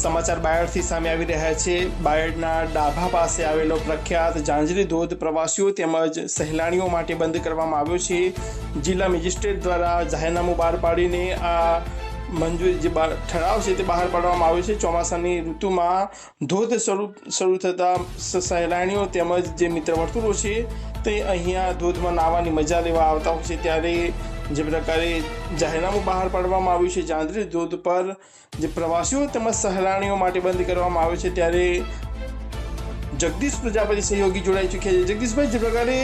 સમાચાર બાયડથી સામે આવી રહ્યા છે. બાયડના ડાભા પાસે આવેલો પ્રખ્યાત જાંજરી ધોધ પ્રવાસીઓ તેમજ સહેલાણીઓ માટે બંધ કરવામાં આવ્યો છે. જિલ્લા મેજિસ્ટ્રેટ દ્વારા જાહેરનામું બહાર પાડીને આ મંજૂર જે ઠરાવ છે તે બહાર પાડવામાં આવ્યો છે. ચોમાસાની ઋતુમાં ધોધ સ્વરૂપ શરૂ થતાં સહેલાણીઓ તેમજ જે મિત્ર વર્તુળો છે તે અહીંયા ધોધમાં નાહવાની મજા લેવા આવતા હોય છે. ત્યારે જે પ્રકારે જાહેરનામું બહાર પાડવામાં આવ્યું છે ચાંદરી ધોધ પર, જે પ્રવાસીઓ તેમજ સહેલાણીઓ માટે બંધ કરવામાં આવે છે ત્યારે જગદીશ પ્રજાપતિ સહયોગી જોડાઈ ચૂક્યા છે. જગદીશભાઈ, જે પ્રકારે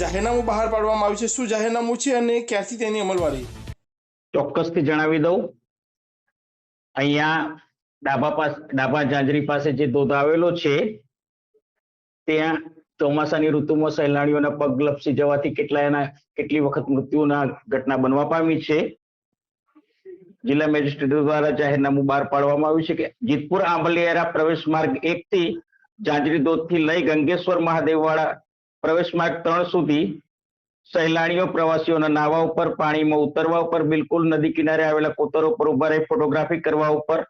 જાહેરનામું બહાર પાડવામાં આવ્યું છે, શું જાહેરનામું છે અને ક્યાંથી તેની અમલવારી? ચોક્કસથી જણાવી દઉં. અહીંયા ડાબા પાસ, ડાબા જાંજરી પાસે જે ધોધ આવેલો છે, ત્યાં ચોમાસાની ઋતુમાં સહેલાણીઓના પગ લપસી જવાથી કેટલાયના કેટલી વખત મૃત્યુના ઘટના બનવા પામી છે. જિલ્લા મેજિસ્ટ્રેટ દ્વારા જાહેરનામું બહાર પાડવામાં આવ્યું છે કે જીતપુર આંબલિયારા પ્રવેશ માર્ગ એક થી જાંજરી ધોધથી લઈ ગંગેશ્વર મહાદેવવાળા પ્રવેશ માર્ગ ત્રણ સુધી સહેલાણીઓ, પ્રવાસીઓના નાવા ઉપર, પાણીમાં ઉતરવા ઉપર, બિલકુલ નદી કિનારે આવેલા કોતરો પર ઊભા રહી ફોટોગ્રાફી કરવા ઉપર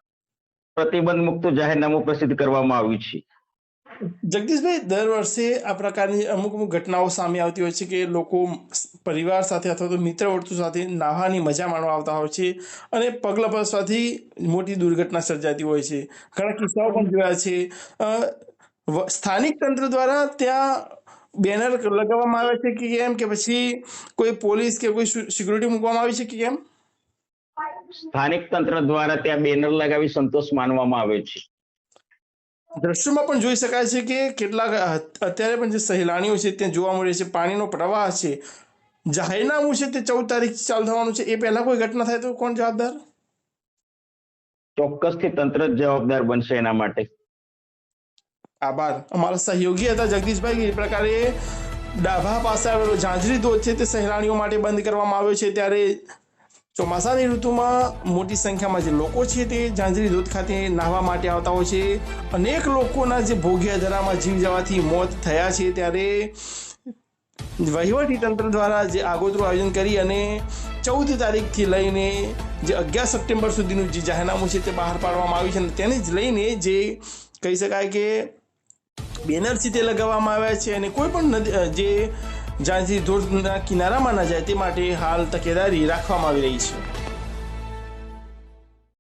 પ્રતિબંધ મુક્ત જાહેરનામું પ્રસિદ્ધ કરવામાં આવ્યું છે. જગદીશભાઈ દર વર્ષે આ પ્રકારની અમુક અમુક ઘટનાઓ સામે આવતી હોય છે કે લોકો પરિવાર સાથે અથવા તો મિત્ર વર્તુળ સાથે નાહવાની મજા માણવા આવતા હોય છે અને પગ લપસવાથી મોટી દુર્ઘટના સર્જાતી હોય છે. ઘણા કિસ્સાઓ પણ જોયા છે. સ્થાનિક તંત્ર દ્વારા ત્યાં બેનર લગાવવામાં આવે છે કે કેમ? કે પછી કોઈ પોલીસ કે કોઈ સિક્યુરિટી મૂકવામાં આવી છે કે કેમ? સ્થાનિક તંત્ર દ્વારા ત્યાં બેનર લગાવી સંતોષ માનવામાં આવે છે. દ્રશ્યોમાં પણ જોઈ શકાય છે કે કેટલાક અત્યારે પણ જે સહેલાણીઓ છે ત્યાં જોવા મળે છે પાણીનો પ્રવાહ છે. જાહેરનામું છે તે ચૌદ તારીખ ચાલુ થવાનું છે. એ પહેલા કોઈ ઘટના થાય તો કોણ જવાબદાર? ચોક્કસથી તંત્ર જ જવાબદાર બનશે એના માટે. આભાર. અમારા સહયોગી હતા જગદીશભાઈ એ પ્રકારે ડાભા પાસે આવેલો ઝાંઝરી ધોધ છે તે સહેલાણીઓ માટે બંધ કરવામાં આવ્યો છે. ત્યારે ચોમાસાની ઋતુમાં મોટી સંખ્યામાં જે લોકો છે તે ઝાંઝરી ધોધ ખાતે નાહવા માટે આવતા હોય છે. અનેક લોકોના જે ભોગ્યા ધરામાં જીવ જવાથી મોત થયા છે ત્યારે વહીવટી તંત્ર દ્વારા જે આગોતરું આયોજન કરી અને ચૌદ તારીખથી લઈને જે અગિયાર સપ્ટેમ્બર સુધીનું જે જાહેરનામું છે તે બહાર પાડવામાં આવ્યું છે અને તેને જ લઈને જે કહી શકાય કે બેનર તે લગાવવામાં આવ્યા છે અને કોઈ પણ જે જ્યાંથી ધોધના કિનારામાં ન જાય તે માટે હાલ તકેદારી રાખવામાં આવી રહી છે.